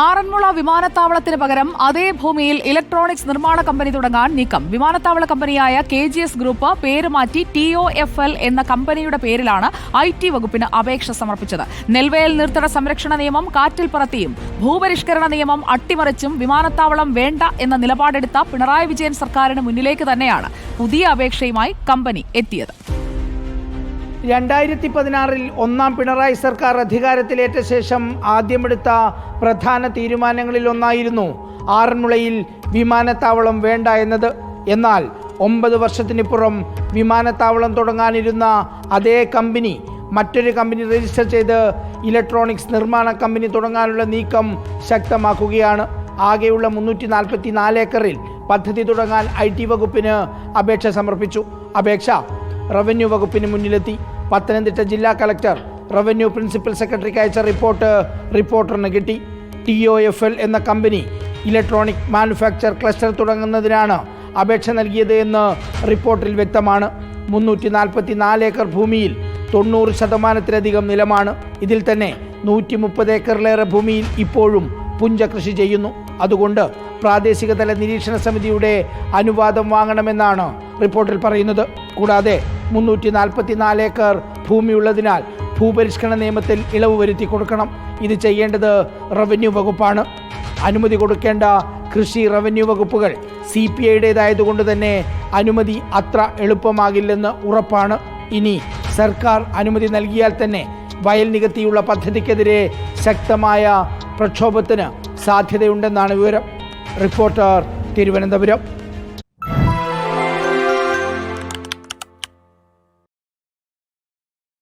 ആറന്മുള വിമാനത്താവളത്തിന് പകരം അതേ ഭൂമിയിൽ ഇലക്ട്രോണിക്സ് നിർമ്മാണ കമ്പനി തുടങ്ങാൻ നീക്കം. വിമാനത്താവള കമ്പനിയായ കെ ജി എസ് ഗ്രൂപ്പ് പേരുമാറ്റി ടി ഒ എഫ് എൽ എന്ന കമ്പനിയുടെ പേരിലാണ് ഐ ടി വകുപ്പിന് അപേക്ഷ സമർപ്പിച്ചത്. നെൽവയൽ നിർത്തട സംരക്ഷണ നിയമം കാറ്റിൽ പറത്തിയും ഭൂപരിഷ്കരണ നിയമം അട്ടിമറിച്ചും വിമാനത്താവളം വേണ്ട എന്ന നിലപാടെടുത്ത പിണറായി വിജയൻ സർക്കാരിന് മുന്നിലേക്ക് തന്നെയാണ് പുതിയ അപേക്ഷയുമായി കമ്പനി എത്തിയത്. രണ്ടായിരത്തി പതിനാറിൽ ഒന്നാം പിണറായി സർക്കാർ അധികാരത്തിലേറ്റ ശേഷം ആദ്യമെടുത്ത പ്രധാന തീരുമാനങ്ങളിൽ ഒന്നായിരുന്നു ആറന്മുളയിൽ വിമാനത്താവളം വേണ്ട എന്നത്. എന്നാൽ ഒമ്പത് വർഷത്തിനിപ്പുറം വിമാനത്താവളം തുടങ്ങാനിരുന്ന അതേ കമ്പനി മറ്റൊരു കമ്പനി രജിസ്റ്റർ ചെയ്ത് ഇലക്ട്രോണിക്സ് നിർമ്മാണ കമ്പനി തുടങ്ങാനുള്ള നീക്കം ശക്തമാക്കുകയാണ്. ആകെയുള്ള മുന്നൂറ്റി നാൽപ്പത്തി നാല് ഏക്കറിൽ പദ്ധതി തുടങ്ങാൻ ഐ ടി വകുപ്പിന് അപേക്ഷ സമർപ്പിച്ചു. അപേക്ഷ റവന്യൂ വകുപ്പിന് മുന്നിലെത്തി. പത്തനംതിട്ട ജില്ലാ കളക്ടർ റവന്യൂ പ്രിൻസിപ്പൽ സെക്രട്ടറിക്ക് അയച്ച റിപ്പോർട്ട് റിപ്പോർട്ടറിന് കിട്ടി. ടി ഒ എഫ് എൽ എന്ന കമ്പനി ഇലക്ട്രോണിക് മാനുഫാക്ചർ ക്ലസ്റ്റർ തുടങ്ങുന്നതിനാണ് അപേക്ഷ നൽകിയത് എന്ന് റിപ്പോർട്ടിൽ വ്യക്തമാണ്. മുന്നൂറ്റി നാൽപ്പത്തി നാല് ഏക്കർ ഭൂമിയിൽ തൊണ്ണൂറ് ശതമാനത്തിലധികം നിലമാണ്. ഇതിൽ തന്നെ നൂറ്റി മുപ്പത് ഏക്കറിലേറെ ഭൂമിയിൽ ഇപ്പോഴും പുഞ്ച കൃഷി ചെയ്യുന്നു. അതുകൊണ്ട് പ്രാദേശിക തല നിരീക്ഷണ സമിതിയുടെ അനുവാദം വാങ്ങണമെന്നാണ് റിപ്പോർട്ടിൽ പറയുന്നത്. കൂടാതെ മുന്നൂറ്റി നാൽപ്പത്തി നാല് ഏക്കർ ഭൂമിയുള്ളതിനാൽ ഭൂപരിഷ്കരണ നിയമത്തിൽ ഇളവ് വരുത്തി കൊടുക്കണം. ഇത് ചെയ്യേണ്ടത് റവന്യൂ വകുപ്പാണ്. അനുമതി കൊടുക്കേണ്ട കൃഷി റവന്യൂ വകുപ്പുകൾ സി പി ഐയുടേതായതുകൊണ്ട് തന്നെ അനുമതി അത്ര എളുപ്പമാകില്ലെന്ന് ഉറപ്പാണ്. ഇനി സർക്കാർ അനുമതി നൽകിയാൽ തന്നെ വയൽ നികത്തിയുള്ള പദ്ധതിക്കെതിരെ ശക്തമായ പ്രക്ഷോഭത്തിന് സാധ്യതയുണ്ടെന്നാണ് വിവരം. റിപ്പോർട്ടർ തിരുവനന്തപുരം.